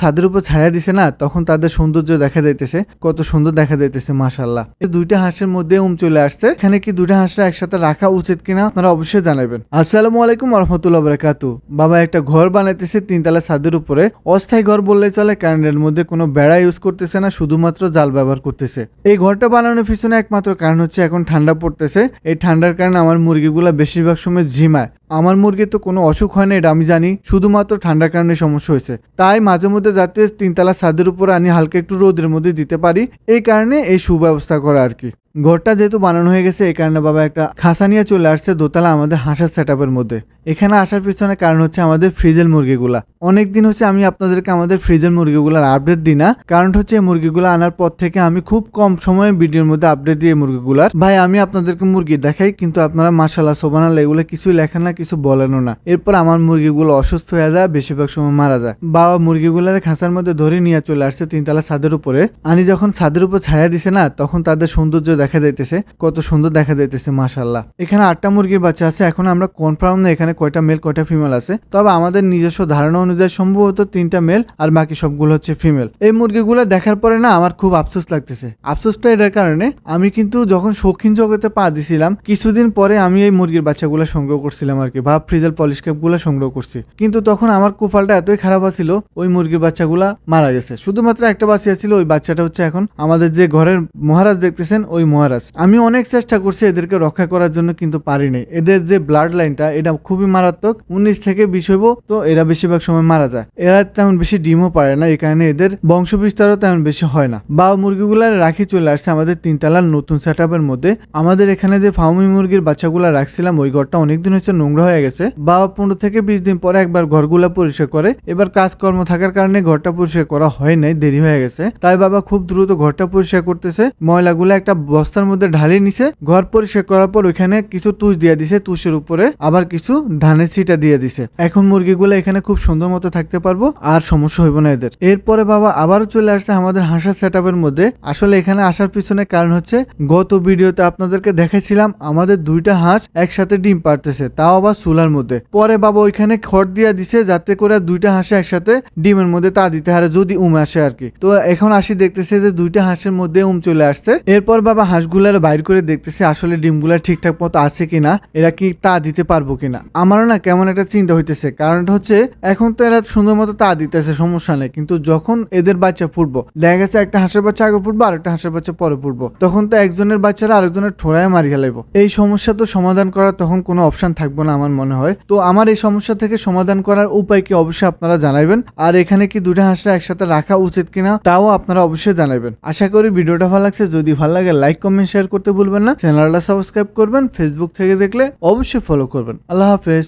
ছাদের উপর ছায়া দিছে না, তখন তাদের সৌন্দর্য দেখা যাইতেছে, কত সুন্দর দেখা যাইতেছে মাশাল্লাহ এই দুইটা হাঁসের মধ্যে উম চলে আসছে, এখানে কি দুইটা হাঁসটা একসাথে রাখা উচিত কিনা আপনারা অবশ্যই জানাবেন। আসসালামু আলাইকুম রহমতুল্লাহ বারাকাতু বাবা একটা ঘর বানাইতেছে তিনতলা ছাদের উপরে। অস্থায়ী ঘর বললে চলে কারণ এর মধ্যে কোনো বেড়া ইউজ করতেছে না, শুধুমাত্র জাল ব্যবহার করতেছে। এই ঘরটা বানানোর পিছনে একমাত্র কারণ হচ্ছে এখন ঠান্ডা পড়তেছে। এই ঠান্ডার কারণে আমার মুরগিগুলা বেশিরভাগ সময় ঝিমায়। আমার মুরগির তো কোনো অসুখ হয় না, এটা আমি জানি। শুধুমাত্র ঠান্ডার কারণে সমস্যা হয়েছে। তাই মাঝে মধ্যে যাতে তিনতলা ছাদের উপর আনি হালকা একটু রোদের মধ্যে দিতে পারি, এই কারণে এই সুব্যবস্থা করা আর কি। ঘরটা যেহেতু বানানো হয়ে গেছে, এই কারণে বাবা একটা খাসা নিয়ে চলে আসছে দোতলা আমাদের হাঁসের সেট মধ্যে। এখানে আসার পিছনে কারণ হচ্ছে আমাদের ফ্রিজের মুরগিগুলা। অনেক দিন হচ্ছে আমি আপনাদেরকে আমাদের ফ্রিজের মুরগিগুলার আপডেট দিই না। কারণ হচ্ছে এই মুরগিগুলো আনার পর থেকে আমি খুব কম সময়ে ভিডিওর মধ্যে আপডেট দিই এই মুরগিগুলার। ভাই, আমি আপনাদেরকে মুরগি দেখাই, কিন্তু আপনারা মাসাল্লাহ সোবানাল এগুলো কিছুই লেখেন না, কিছু বলেনও না। এরপর আমার মুরগিগুলো অসুস্থ হয়ে যায়, বেশিরভাগ সময় মারা যায়। বাবা মুরগিগুলার খাঁচার মধ্যে ধরে নিয়ে চলে আসছে তিনতলা ছাদের উপরে। আনি যখন ছাদের উপর ছায়া দিছে না, তখন তাদের সৌন্দর্য দেখা যাইতেছে, কত সুন্দর দেখা যাইতেছে মাশাল্লাহ এখানে আটটা মুরগির বাচ্চা আছে, এখন আমরা কনফার্ম না এখানে কয়টা মেল কয়টা ফিমেল আছে। তবে আমাদের নিজস্ব ধারণা অনুযায়ী সম্ভবত তিনটা মেল আর বাকি সবগুলো হচ্ছে ফিমেল এই মুরগিগুলো দেখার পরে না আমার খুব আফসোস লাগতেছে। আফসোসটা এটার কারণে আমি কিন্তু যখন শৌখিন জগতে পা দিছিলাম, কিছুদিন পরে আমি এই মুরগির বাচ্চাগুলো সংগ্রহ করছিলাম আর কি, ভাব ফ্রিজের পলিশগুলো সংগ্রহ করছি। কিন্তু তখন আমার কুফালটা এতই খারাপ ছিল ওই মুরগির বাচ্চাগুলা মারা গেছে। শুধুমাত্র একটা বাচ্চা ছিল, ওই বাচ্চাটা হচ্ছে এখন আমাদের যে ঘরের মহারাজ দেখতেছেন, ওই মহারাজ। আমি অনেক চেষ্টা করছি এদেরকে রক্ষা করার জন্য কিন্তু পারিনি এদের যে ব্লাড লাইনটা এটা খুবই মারাত্মক। উনিশ থেকে বিশ হইব, তো এরা বেশিরভাগ সময় মারা যায়। এরা তেমন বেশি ডিমও পারে না, এই কারণে এদের বংশ বিস্তারও তেমন বেশি হয় না। বা মুরগিগুলার রাখি চলে আসছে আমাদের তিনতলার নতুন সেট মধ্যে। আমাদের এখানে যে ফার্মি মুরগির বাচ্চাগুলা রাখছিলাম, ওই ঘরটা অনেকদিন হচ্ছে নোংরা হয়ে গেছে। বাবা পনেরো থেকে বিশ দিন পরে একবার ঘরগুলা পরিষ্কার করে। এবার কাজকর্ম থাকার কারণে ঘরটা পরিষ্কার করা হয় নাই, দেরি হয়ে গেছে। তাই বাবা খুব দ্রুত ঘরটা পরিষ্কার করতেছে। ময়লাগুলো একটা বস্তার মধ্যে ঢালে নিছে। ঘর পরিষ্কার করার পর ওইখানে কিছু তুষ দিয়ে দিছে, তুষের উপরে। আবার কিছু ধানের ছিটা দিয়ে দিছে। এখন মুরগিগুলো এখানে খুব সুন্দর মতো থাকতে পারব আর সমস্যা হইব না এদের। এরপরে বাবা আবারও চলে আসছে আমাদের হাঁসার সেট মধ্যে। আসলে এখানে আসার পিছনে কারণ হচ্ছে, গত ভিডিওতে আপনাদেরকে দেখাইছিলাম আমাদের দুইটা হাঁস একসাথে ডিম পারতেছে তাও আবার চুলার মধ্যে। পরে বাবা ওইখানে খড় দিয়ে দিছে যাতে করে দুইটা হাঁসে একসাথে ডিমের মধ্যে তা দিতে হারে যদি উম আসে আর কি। তো এখন আসি দেখতেছে যে দুইটা হাঁসের মধ্যে উম চলে আসছে। এরপর বাবা হাঁসগুলার বাইর করে দেখতেছে আসলে ডিমগুলা ঠিকঠাক মতো আছে কিনা, এরা কি তা দিতে পারব কিনা। আমারও না কেমন একটা চিন্তা হইতেছে, কারণটা হচ্ছে এখন তো এরা সুন্দর মতো তা দিতেছে, সমস্যা নেই। কিন্তু যখন এদের বাচ্চা ফুটবো দেখা গেছে একটা হাঁসের বাচ্চা আগে ফুটবো আর একটা হাঁসের বাচ্চা পরে ফুটবো তখন তো একজনের বাচ্চারা আরেকজনের ঠোড়ায় মারিয়ে লাগবো এই সমস্যা তো সমাধান করার তখন কোনো অপশন থাকবে না আমার মনে হয়। তো আমার এই সমস্যা থেকে সমাধান করার উপায় কি অবশ্যই আপনারা জানাবেন আর এখানে কি দুটা হাঁসটা একসাথে রাখা উচিত কিনা, তাও আপনারা অবশ্যই জানাবেন আশা করি ভিডিওটা ভালো লাগছে। যদি ভালো লাগে লাইক কমেন্ট শেয়ার করতে ভুলবেন না। চ্যানেলটা সাবস্ক্রাইব করবেন। ফেসবুক থেকে দেখলে অবশ্যই ফলো করবেন। আল্লাহ হাফেজ।